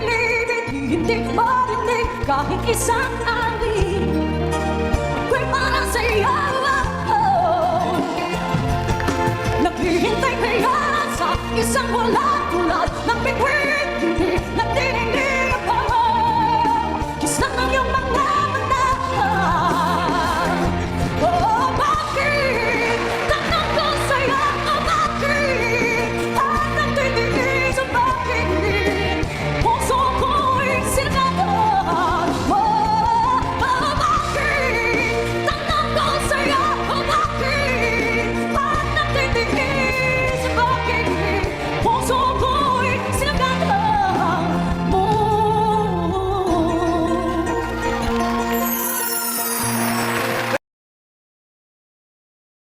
pag-ibig Hindi marinig kahit isang aling Ako'y para sa'yo oh. Naghihintay kaya sa isang walang tulad ng bigwi